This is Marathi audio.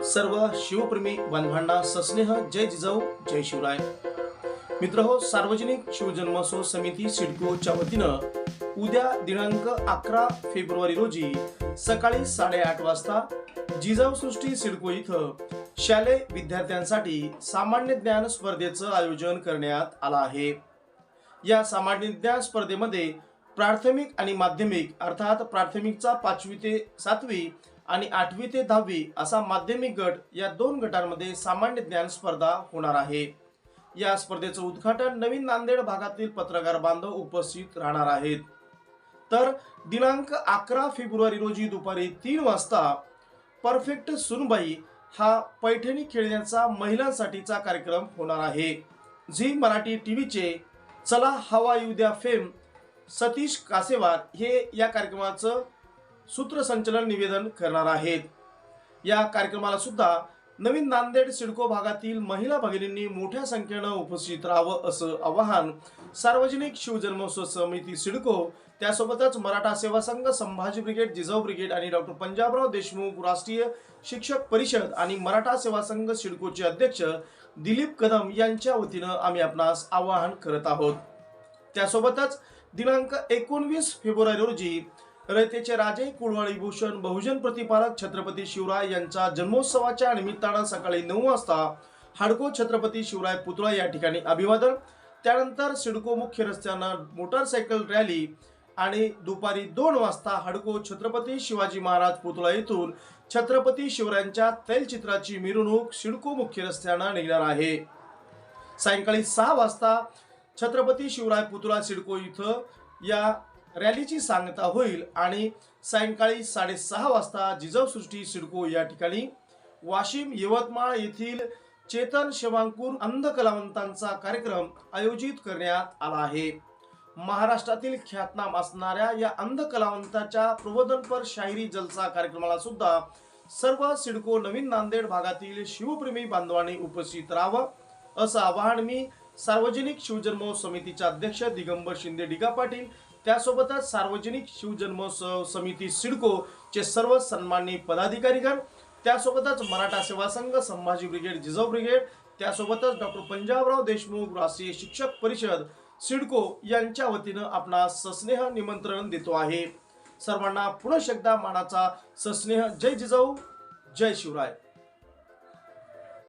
सर्व शिवप्रेमी बांधवांना सस्नेह जय जिजाऊ जय शिवराय. मित्र हो सार्वजनिक शिवजन्मोत्सव समिती सिडकोच्या वतीनं उद्या दिनांक अकरा फेब्रुवारी रोजी सकाळी साडेआठ वाजता जिजाऊ सृष्टी सिडको इथं शालेय विद्यार्थ्यांसाठी सामान्य ज्ञान स्पर्धेचं आयोजन करण्यात आलं आहे. या सामान्य ज्ञान स्पर्धेमध्ये प्राथमिक आणि माध्यमिक अर्थात प्राथमिकचा पाचवी ते सातवी आणि आठवी ते दहावी असा माध्यमिक गट या दोन गटांमध्ये सामान्य ज्ञान स्पर्धा होणार आहे. या स्पर्धेचं उद्घाटन नवीन नांदेड भागातील पत्रकार बांधव उपस्थित राहणार आहेत. तर दिनांक अकरा फेब्रुवारी रोजी दुपारी तीन वाजता परफेक्ट सुनबाई हा पैठणी खेळण्याचा महिलांसाठीचा कार्यक्रम होणार आहे. झी मराठी टी व्हीचे चला हवा युद्या द्या फेम सतीश कासेवार हे या कार्यक्रमाचं सूत्रसंचलन निवेदन करणार आहेत. या कार्यक्रमाला सुद्धा नवीन नांदेड सिडको भागातील महिला भगिनींनी मोठ्या संख्येनं उपस्थित राहावं असं आवाहन सार्वजनिक शिवजन्मोत्सव समिती सिडको त्यासोबतच मराठा सेवा संघ संभाजी ब्रिगेड जिजाऊ ब्रिगेड आणि डॉक्टर पंजाबराव देशमुख राष्ट्रीय शिक्षक परिषद आणि मराठा सेवा संघ सिडकोचे अध्यक्ष दिलीप कदम यांच्या वतीनं आम्ही आपणास आवाहन करत आहोत. त्यासोबतच दिनांक एकोणवीस फेब्रुवारी रोजी रयतेचे राजे कुळवाळी भूषण बहुजन प्रतिपालक छत्रपती शिवराय यांच्या जन्मोत्सवाच्या निमित्तानं सकाळी नऊ वाजता हाडको छत्रपती शिवराय पुतळा या ठिकाणी अभिवादन. त्यानंतर सिडको मुख्य रस्त्यानं मोटारसायकल रॅली आणि दुपारी दोन वाजता हडको छत्रपती शिवाजी महाराज पुतळा येथून छत्रपती शिवरायांच्या तैलचित्राची मिरवणूक सिडको मुख्य रस्त्यानं निघणार आहे. सायंकाळी सहा वाजता छत्रपती शिवराय पुतळा सिडको इथं या रॅलीची सांगता होईल आणि सायंकाळी साडेसहा वाजता जिजवसृष्टी सिडको या ठिकाणी वाशिम यवतमाळ येथील चेतन शिवांकूर अंध कलावंतांचा कार्यक्रम आयोजित करण्यात आला आहे. महाराष्ट्रातील ख्यातनाम असणाऱ्या या अंध कलावंताच्या प्रबोधनपर शाहिरी जलसा कार्यक्रमाला सुद्धा सर्व सिडको नवीन नांदेड भागातील शिवप्रेमी बांधवांनी उपस्थित राहावं असं आवाहन मी सार्वजनिक शिवजन्मोत्सव समितीचे अध्यक्ष दिगंबर शिंदे डिगा पाटील त्यासोबतच सार्वजनिक शिवजन्मोत्सव समिती सिडको चे सर्व सन्माननीय पदाधिकारीगण त्यासोबतच मराठा सेवा संघ संभाजी ब्रिगेड जिजाऊ ब्रिगेड त्यासोबतच डॉक्टर पंजाबराव देशमुख राष्ट्रीय शिक्षक परिषद सिडको यांच्या वतीनं आपणास सस्नेह निमंत्रण देतो आहे. सर्वांना पुनश एकदा मानाचा सस्नेह. जय जिजाऊ जय शिवराय.